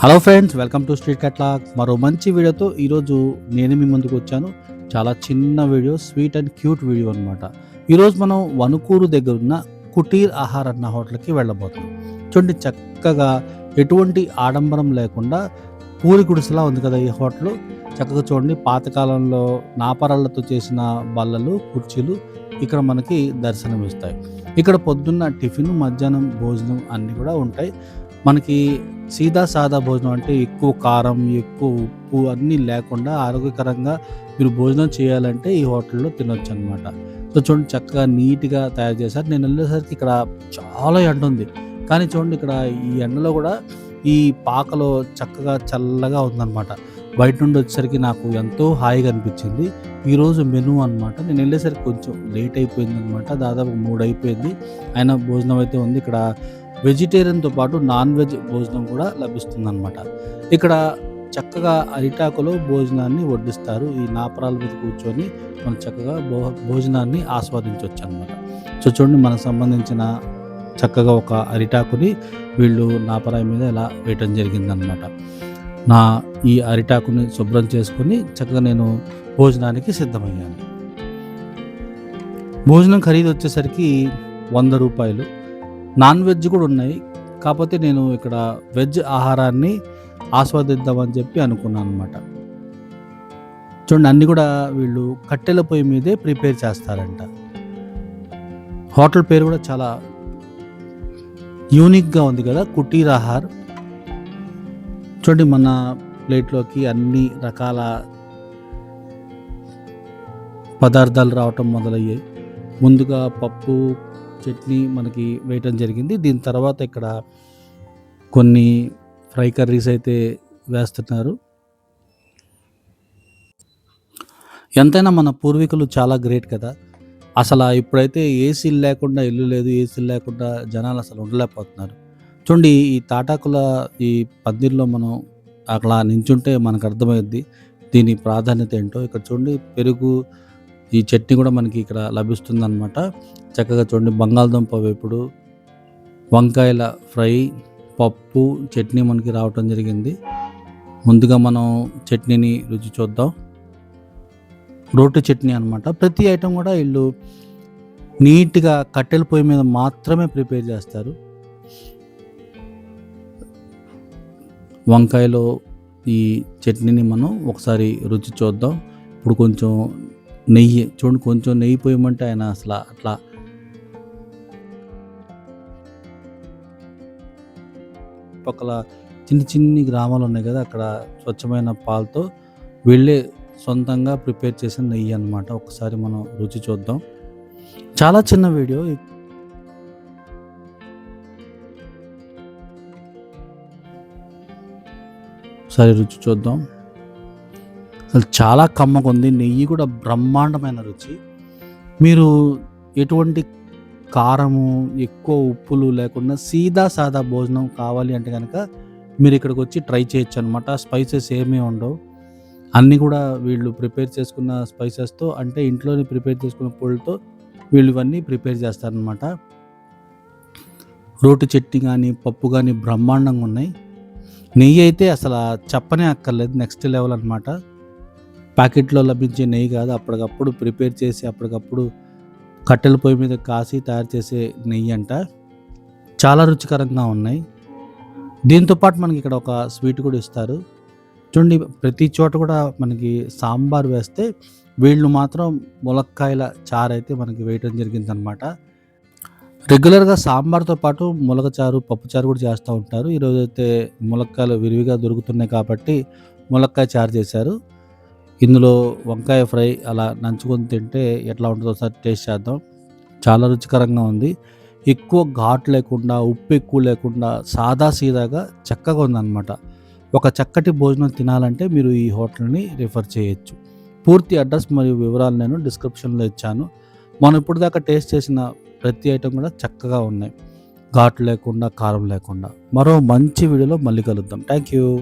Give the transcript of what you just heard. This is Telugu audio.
Hello friends welcome to street కట్లాగ్ మరో మంచి వీడియోతో ఈరోజు నేను మీ ముందుకు వచ్చాను. చాలా చిన్న video sweet and cute video అనమాట ఈరోజు మనం వనుకూరు దగ్గర ఉన్న కుటీర్ ఆహార్ అన్న హోటల్కి వెళ్ళబోతున్నాం. చూడండి చక్కగా ఎటువంటి ఆడంబరం లేకుండా పూరి గుడిసెలా ఉంది కదా ఈ హోటల్. చక్కగా చూడండి పాతకాలంలో నాపరాళ్ళతో చేసిన బల్లలు కుర్చీలు ఇక్కడ మనకి దర్శనమిస్తాయి. ఇక్కడ పొద్దున్న టిఫిన్ మధ్యాహ్నం భోజనం అన్నీ కూడా ఉంటాయి. మనకి సీదా సాదా భోజనం అంటే ఎక్కువ కారం ఎక్కువ ఉప్పు అన్నీ లేకుండా ఆరోగ్యకరంగా మీరు భోజనం చేయాలంటే ఈ హోటల్లో తినొచ్చు అనమాట సో చూడండి చక్కగా నీట్గా తయారు చేశారు. నేను వెళ్ళేసరికి ఇక్కడ చాలా ఎండ ఉంది. కానీ చూడండి ఇక్కడ ఈ ఎండలో కూడా ఈ పాకలో చక్కగా చల్లగా ఉందన్నమాట. బయట నుండి వచ్చేసరికి నాకు ఎంతో హాయిగా అనిపించింది. ఈరోజు మెనూ అనమాట నేను వెళ్ళేసరికి కొంచెం లేట్ అయిపోయింది అనమాట దాదాపు మూడు అయిపోయింది. అయినా భోజనం అయితే ఉంది. ఇక్కడ వెజిటేరియన్తో పాటు నాన్ వెజ్ భోజనం కూడా లభిస్తుంది అనమాట ఇక్కడ చక్కగా అరిటాకులో భోజనాన్ని వడ్డిస్తారు. ఈ నాపరాల మీద కూర్చొని మనం చక్కగా భో భోజనాన్ని ఆస్వాదించవచ్చు అనమాట సో చూడండి మనకు సంబంధించిన చక్కగా ఒక అరిటాకుని వీళ్ళు నాపరాయి మీద ఇలా వేయటం జరిగిందనమాట నా ఈ అరిటాకుని శుభ్రం చేసుకుని చక్కగా నేను భోజనానికి సిద్ధమయ్యాను. భోజనం ఖరీదు వచ్చేసరికి వంద రూపాయలు. నాన్ వెజ్ కూడా ఉన్నాయి. కాకపోతే నేను ఇక్కడ వెజ్ ఆహారాన్ని ఆస్వాదిద్దామని చెప్పి అనుకున్నాను అనమాట చూడండి అన్నీ కూడా వీళ్ళు కట్టెల పొయ్యి మీదే ప్రిపేర్ చేస్తారంట. హోటల్ పేరు కూడా చాలా యూనిక్గా ఉంది కదా కుటీర్ ఆహార్. చూడండి మన ప్లేట్లోకి అన్ని రకాల పదార్థాలు రావటం మొదలయ్యాయి. ముందుగా పప్పు చట్నీ మనకి వేయటం జరిగింది. దీని తర్వాత ఇక్కడ కొన్ని ఫ్రై కర్రీస్ అయితే వేస్తున్నారు. ఎంతైనా మన పూర్వీకులు చాలా గ్రేట్ కదా. అసలు ఇప్పుడైతే ఏసీలు లేకుండా ఇల్లు లేదు ఏసీలు లేకుండా జనాలు అసలు ఉండలేకపోతున్నారు. చూడండి ఈ తాటాకుల ఈ పందిర్లో మనం అక్కడ నించుంటే మనకు అర్థమైద్ది దీని ప్రాధాన్యత ఏంటో. ఇక్కడ చూడండి పెరుగు ఈ చట్నీ కూడా మనకి ఇక్కడ లభిస్తుంది అనమాట చక్కగా చూడండి బంగాళదుంప వేపుడు వంకాయల ఫ్రై పప్పు చట్నీ మనకి రావటం జరిగింది. ముందుగా మనం చట్నీని రుచి చూద్దాం. రోటి చట్నీ అనమాట ప్రతి ఐటెం కూడా వీళ్ళు నీట్గా కట్టెల పొయ్యి మీద మాత్రమే ప్రిపేర్ చేస్తారు. వంకాయలో ఈ చట్నీని మనం ఒకసారి రుచి చూద్దాం. ఇప్పుడు కొంచెం నెయ్యి. చూడండి కొంచెం నెయ్యి పోయమంటే ఆయన అసలు అట్లా పక్కల చిన్ని చిన్ని గ్రామాలు ఉన్నాయి కదా అక్కడ స్వచ్ఛమైన పాలతో వీళ్ళే సొంతంగా ప్రిపేర్ చేసిన నెయ్యి అనమాట ఒకసారి మనం రుచి చూద్దాం. చాలా చిన్న వీడియో. ఒకసారి రుచి చూద్దాం. అసలు చాలా కమ్మగా ఉంది. నెయ్యి కూడా బ్రహ్మాండమైన రుచి. మీరు ఎటువంటి కారము ఎక్కువ ఉప్పులు లేకుండా సీదా సాదా భోజనం కావాలి అంటే కనుక మీరు ఇక్కడికి వచ్చి ట్రై చేయొచ్చు అనమాట స్పైసెస్ ఏమీ ఉండవు. అన్నీ కూడా వీళ్ళు ప్రిపేర్ చేసుకున్న స్పైసెస్తో అంటే ఇంట్లోనే ప్రిపేర్ చేసుకున్న పూలతో వీళ్ళు ఇవన్నీ ప్రిపేర్ చేస్తారనమాట రోటి చట్నీ కానీ పప్పు కానీ బ్రహ్మాండంగా ఉన్నాయి. నెయ్యి అయితే అసలు చెప్పనే అక్కర్లేదు. నెక్స్ట్ లెవెల్ అనమాట ప్యాకెట్లో లభించే నెయ్యి కాదు అప్పటికప్పుడు ప్రిపేర్ చేసి అప్పటికప్పుడు కట్టెల పొయ్యి మీద కాసి తయారు చేసే నెయ్యి అంట. చాలా రుచికరంగా ఉన్నాయి. దీంతో పాటు మనకి ఇక్కడ ఒక స్వీట్ కూడా ఇస్తారు. చూడండి ప్రతి చోట కూడా మనకి సాంబార్ వేస్తే వీళ్ళు మాత్రం ములక్కాయల చారు అయితే మనకి వేయటం జరిగింది అనమాట రెగ్యులర్గా సాంబార్తో పాటు ములకచారు పప్పుచారు కూడా చేస్తూ ఉంటారు. ఈరోజైతే ములక్కాయలు విరివిగా దొరుకుతున్నాయి కాబట్టి ములక్కాయ చారు చేశారు. ఇందులో వంకాయ ఫ్రై అలా నంచుకొని తింటే ఎట్లా ఉంటుందో ఒకసారి టేస్ట్ చేద్దాం. చాలా రుచికరంగా ఉంది. ఎక్కువ ఘాట్ లేకుండా ఉప్పు ఎక్కువ లేకుండా సాదా సీదాగా చక్కగా ఉందన్నమాట. ఒక చక్కటి భోజనం తినాలంటే మీరు ఈ హోటల్ని రిఫర్ చేయొచ్చు. పూర్తి అడ్రస్ మరియు వివరాలు నేను డిస్క్రిప్షన్లో ఇచ్చాను. మనం ఇప్పుడు దాకా టేస్ట్ చేసిన ప్రతి ఐటెం కూడా చక్కగా ఉన్నాయి. ఘాటు లేకుండా కారం లేకుండా. మరో మంచి వీడియోలో మళ్ళీ కలుద్దాం. Thank you